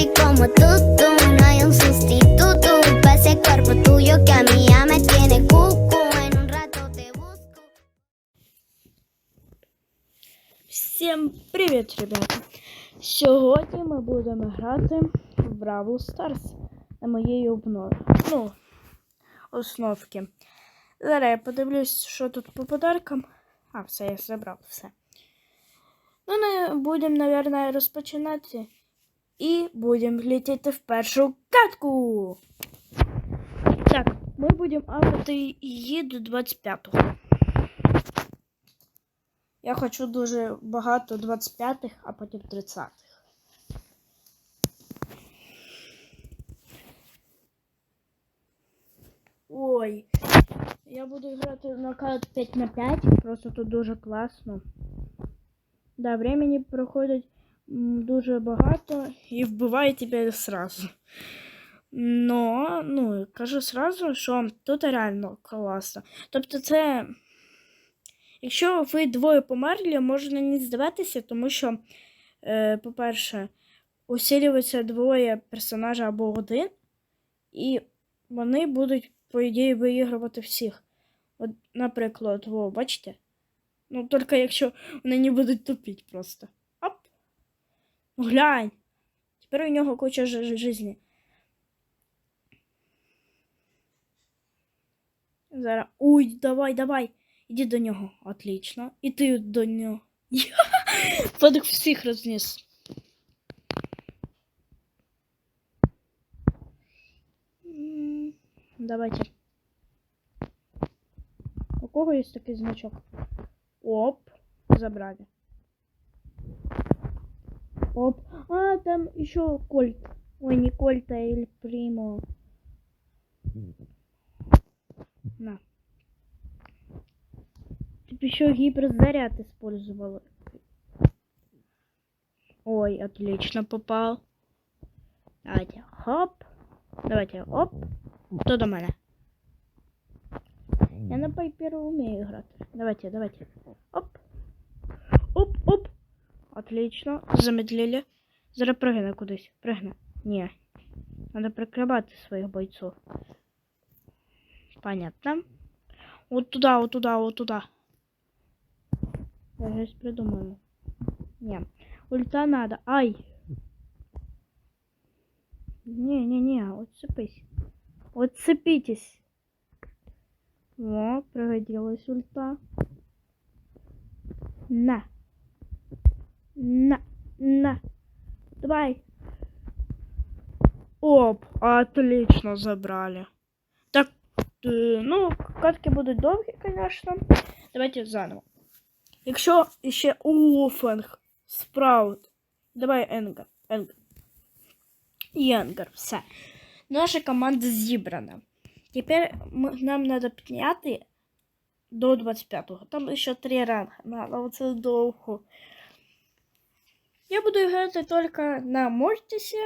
así como tú, tú. No hay un sustituto para ese cuerpo tuyo que a mí ya me tiene cucu. En un rato te busco. Всім привіт, ребята! Сьогодні ми будемо грати в Бравл Старс на моєї обнові. Ну, основки. Зараз я подивлюсь, що тут по подаркам. А, все, я забрав все. Ну, будемо, мабуть, розпочинати. І будемо летіти в першу катку. Так, ми будемо апати її до 25-го. Я хочу дуже багато 25-х, а потім 30-х. Ой. Я буду грати нокаут 5 на 5. Просто тут дуже класно. Да, времени проходить дуже багато і вбиває тебе сразу. Но, ну, кажу сразу, що тут реально класно. Тобто це. Якщо ви двоє померли, можна не здаватися, тому що, е, по-перше, усилюється двоє персонажа або один, і вони будуть, по ідеї, виігрувати всіх. От, наприклад, во, бачите? Ну, тільки якщо вони не будуть тупіть просто. Глянь! Тепер у нього куча жизни. Зараз. Ой, давай, давай. Іди до нього. Отлично. І ти до нього. Подих всіх розніс. Давайте. У кого є такий значок? Оп. Забрали. Оп. А, там еще Кольт. Ой, не Кольт, а Эль Примо. На. Тут еще гиперзаряд использовала. Ой, отлично попал. Давайте, хоп. Давайте, оп. Кто до мене? Я на Пайперу умею играть. Давайте, давайте. Оп. Оп, оп. Отлично. Замедлили. Зараз прыгне кудись. Прыгне. Ні. Надо прикривати своїх бойцов. Понятно. Вот туда, вот туда, вот туда. Я щось придумаю. Не. Ульта надо. Ай. Не-не-не, отцепись. Отцепитесь. О, пригодилась ульта. На. На. На. Давай. Оп, отлично забрали. Так, е, ну, катки будуть довгі, звісно. Давайте заново. Якщо ще Уфенг, Спраут. Давай Енгар. Енгар. І Енгар, все. Наша команда зібрана. Тепер ми, нам треба підняти до 25-го. Там ще три ранги. Надо, оце довго. Я буду грати тільки на Мортісі.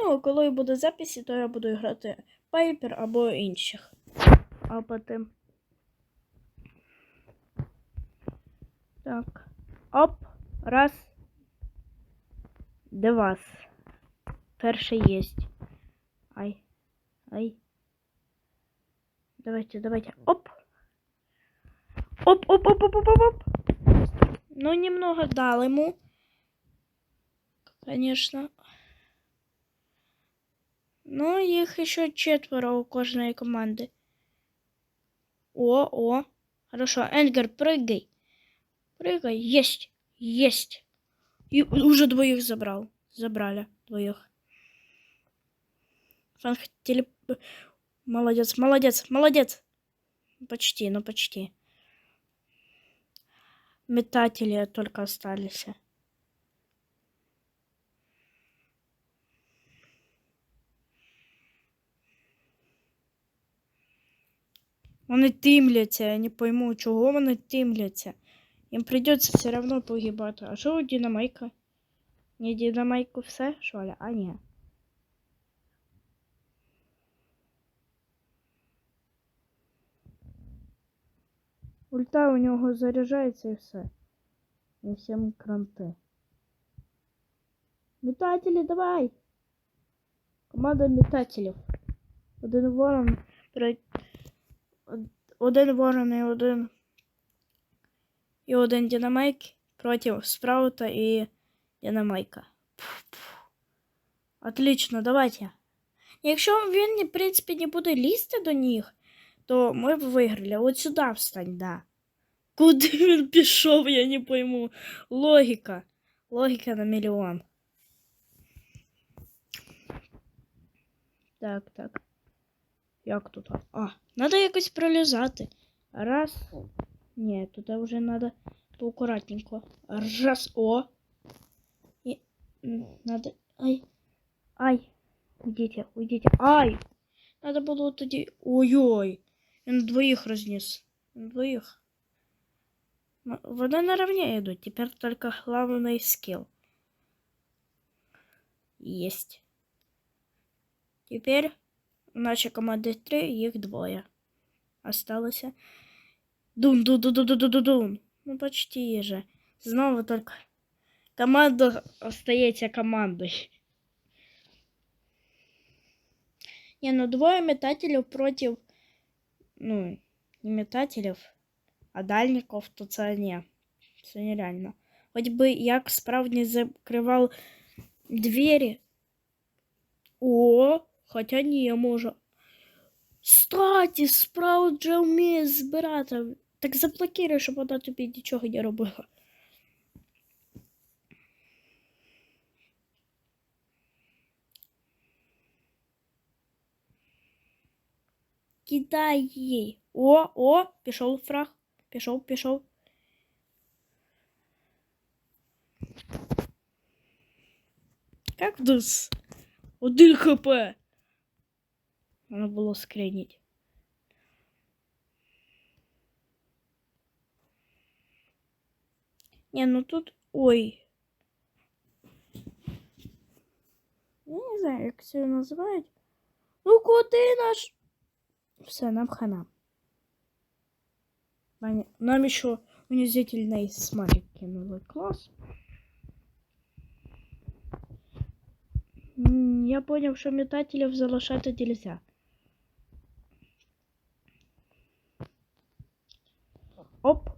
Ну, коли буде записи, то я буду грати Пайпер або інших. А потім. Так. Оп. Раз. Два. Перший єсть. Ай. Ай. Давайте, давайте. Оп. Оп, оп, оп, оп, оп, оп, оп. Ну, немного дал ему. Конечно. Ну, их еще четверо у кожной команды. О, о. Хорошо. Энгар, прыгай. Прыгай. Есть. Есть. И уже двоих забрал. Забрали двоих. Фанк телеп... Молодец, молодец, молодец. Почти, ну почти. Метатели только остались. Вони тимляться, я не пойму, чого вони тимляться. Їм придеться все равно погибати. А що у Динамайка? Не Динамайку все, що ли? А ні. Ульта у нього заряджається і все. І всім кранти. Метателі, давай. Команда метателів. Один ворон. Один ворон і один. І один динамайк проти спраута і динамайка. Отлично, давайте. Якщо він, в принципі, не буде лізти до них, то ми б виграли. От сюди встань, да. Куди він пішов, я не пойму. Логіка. Логіка на мільйон. Так, так. Як тут? А, надо якось пролізати. Раз. Ні, тут вже надо поаккуратненько. Раз. О. І м, надо. Ай. Ай. Уйдите, уйдите. Ай! Надо було тоді. Ой-ой. Він двоїх розніс. Він двоїх. Ну, Вони наравне йдуть. Тепер тільки головний скіл. Єсть. Тепер у нашій команді три, їх двоє. Осталося. Дун, дун, дун, дун, дун, дун, дун. Ну, почти же. Знову тільки команда остається командою. Не, ну двое метателів проти, Ну, не метателів, а дальников, то це не. Це нереально. Хоч би як справді закривав двері. О, хоча ні, може. Статі, справді вже вміє збирати. Так заблокируй, щоб вона тобі нічого не робила. Кидай їй. О, о, пішов фраг. Пішов, пішов. Как дус? Один хп. Надо було скринить. Не, ну тут. Ой. Я не знаю, як це називають. Ну куди наш. Все, нам хана. Ваня, Нам еще унизительный смайлик кинули. Класс. М, Я понял, что метателів залишати нельзя. Оп.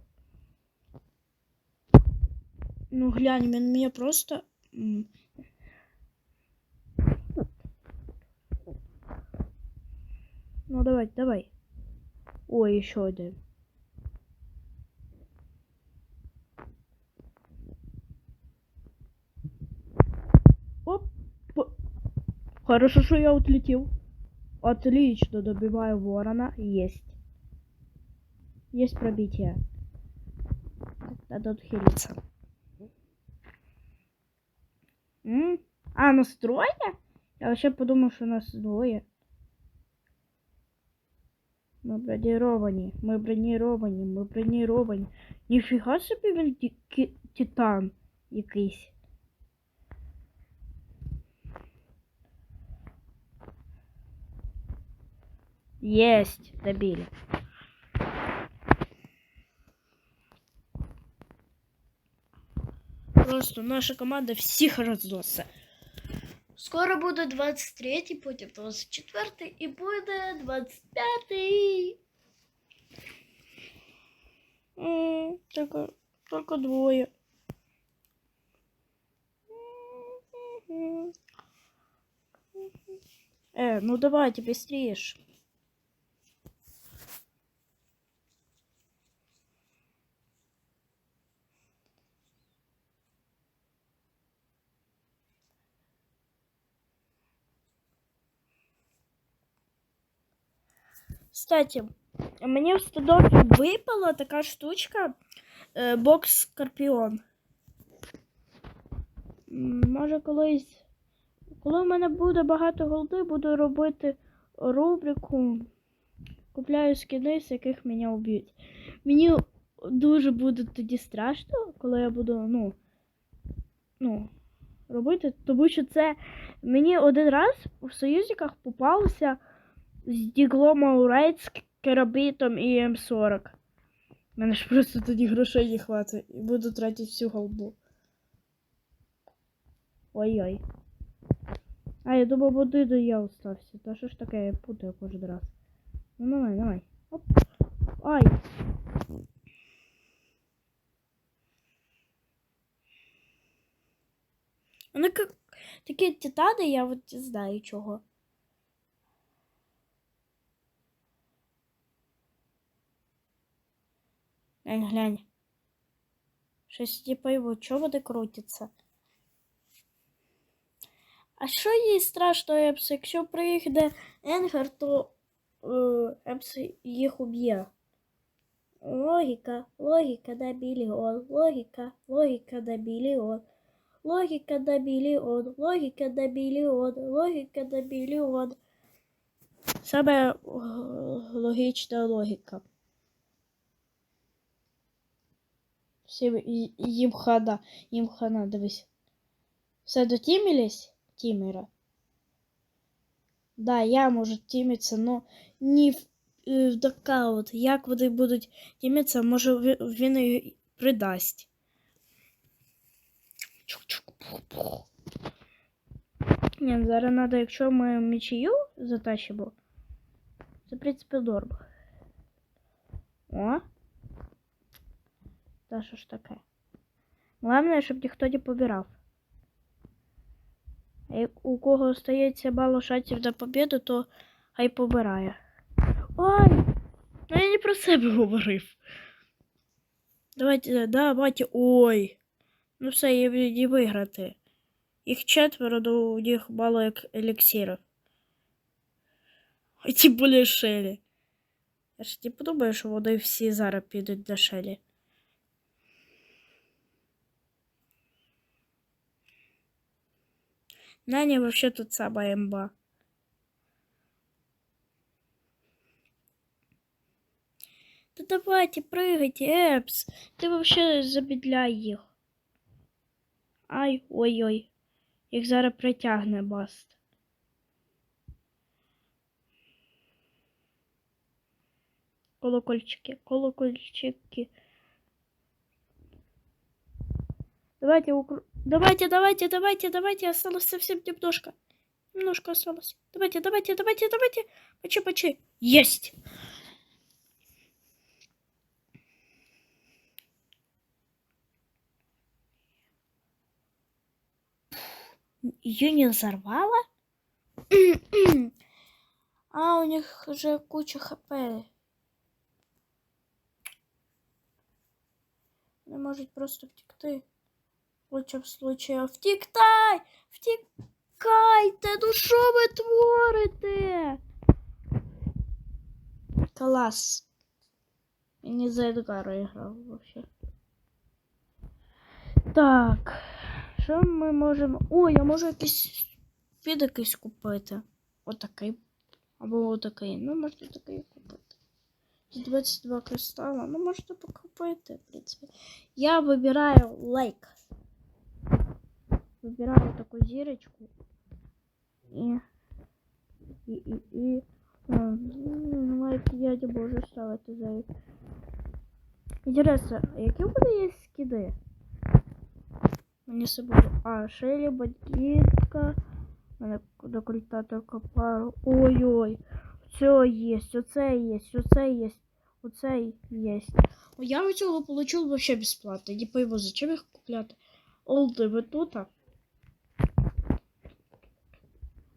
Ну глянь, він мені просто. Ну давай, давай. Ой, еще один. Оп. Хорошо, что я отлетел. Отлично, добиваю ворона. Есть. Есть пробитие. Надо отхилиться. М? А, настроя? Я вообще подумал, что нас двое. Ми броніровані, ми броніровані, ми броніровані. Ніфіга собі він ті- кі- титан якийсь. Єсть, добили. Просто наша команда всіх розносить. Скоро буде 23-й, потім 24-й і буде 25-й. М, Тільки, тільки двоє. Э, ну давайте быстрее. Кстати, мені в стадофі випала така штучка е, бокс Скорпіон. Може колись, коли в мене буде багато голди, буду робити рубрику. Купляю скини, з яких мене вб'ють. Мені дуже буде тоді страшно, коли я буду, ну, ну, робити, тому що це мені один раз в союзниках попався з Діглом Аурейт, з керабітом і М40. У мене ж просто тоді грошей не хватить і буду тратити всю голду. Ой-ой. А, я думав, один і я остався. Та що ж таке, я путаю кожен раз. Ну давай, давай. Оп. Ай. Вони как... такі титани, я от знаю чого. Глянь, глянь. Щось типу його, чого вони крутяться? А що їй страшно, Епс? Якщо приїде Енгар, то е, Епс їх уб'є. Логіка, логіка на мільйон, логіка, логіка на мільйон. Логіка на мільйон, логіка на мільйон, логіка на мільйон. Саме е, логічна логіка. Всім їм хана, їм хана, дивись. Все дотімілись? Тімера. Да, я можу тімитися, но не в, е, в докаут. Як вони будуть тімитися, може він і придасть. Ні, зараз треба, якщо ми мічію затащимо, це, в принципі, норм. О. Та що ж таке? Головне, щоб ніхто не побирав. У кого остається мало шансів на побіду, то хай побирає. Ой! Ну я не про себе говорив. Давайте, давайте. Ой. Ну все, їм не виграти. Їх четверо, то у них мало як еліксирів. А ті були шелі. Я ж не подумаю, що вони всі зараз підуть до шелі. Наня вообще тут самая имба. Да давайте, прыгайте, Эпс. Ты вообще замедляй їх. Ай, ой-ой. Їх зараз притягне баст. Колокольчики, колокольчики. Давайте, укр... давайте, давайте, давайте, давайте, осталось совсем немножко. Немножко осталось. Давайте, давайте, давайте, давайте. Почи, почи. Есть. Ее не взорвало? а, у них уже куча хп. Не может просто втекти. В лучшем случае втіктай! Втікайте! Ну що ви творите? Клас. Я не за Едгара грав вообще. Так. Що ми можемо. О, я можу якийсь фід якийсь купити. Отакий. Або отакий. Ну, можете такий купити. За 22 кристала. Ну, можете покупити, в принципі. Я вибираю лайк. Выбираю такую зирочку. И... И, и, и... а, м, Лайк я не можу ставити за... Інтересно, які мене є скиди? Мені собою. А, Шелі, бандитка. У мене докультатор копару. Ой-ой. Все є, оце є, оце є, оце є. Я цього получил вообще бесплатно. Не пойму, зачем їх купляти? Олди, ви тут?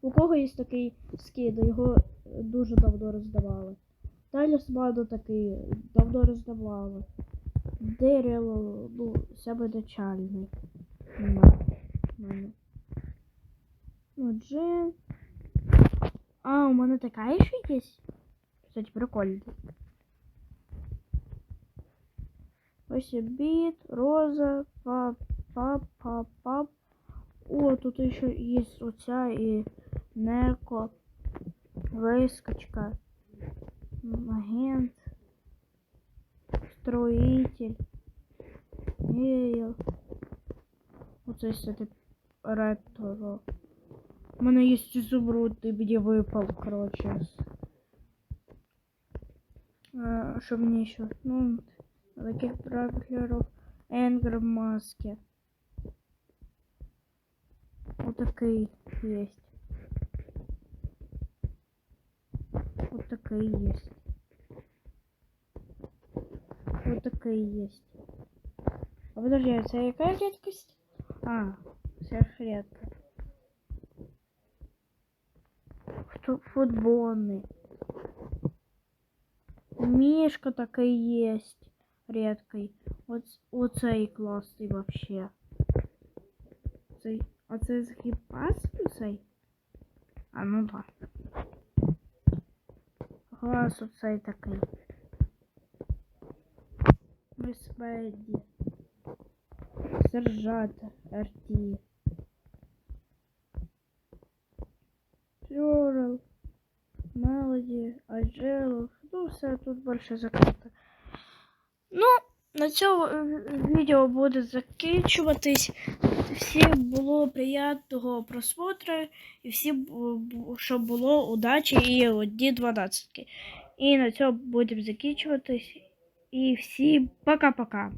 У кого є такий скид, його дуже давно роздавали. Талісману такий давно роздавали. Дерево, ну, саме начальний. Джин. А, у мене така ще є? Кстати, прикольно. Ось біт, роза, пап, пап, пап, пап. О, тут еще есть оця і Неко, Вискочка, Агент, Строитель, Гейл. Оце кстати, ретро. У мене є изумруд, і мені випав, короче. А, що мені ще? Ну, таких браклеров. Энгр маски. такий є. Вот такий є. Вот такий є. А подожди, це яка рідкость? А, сверхредка. Хто футбольний. Мишка такий є. Редкий. Оц, оцей класний вообще. Цей, а це з гіпас цей? А ну да. Клас оцей такий. Міс Бедді. Сержант Арті. Флорел. Мелоді, Аджелов. Ну, все тут більше закрито. Ну, на цьому е, відео буде закінчуватись. Всім було приємного просмотру. І всім, щоб було удачі і одні 12. І на цьому будемо закінчуватись. І всім пока-пока.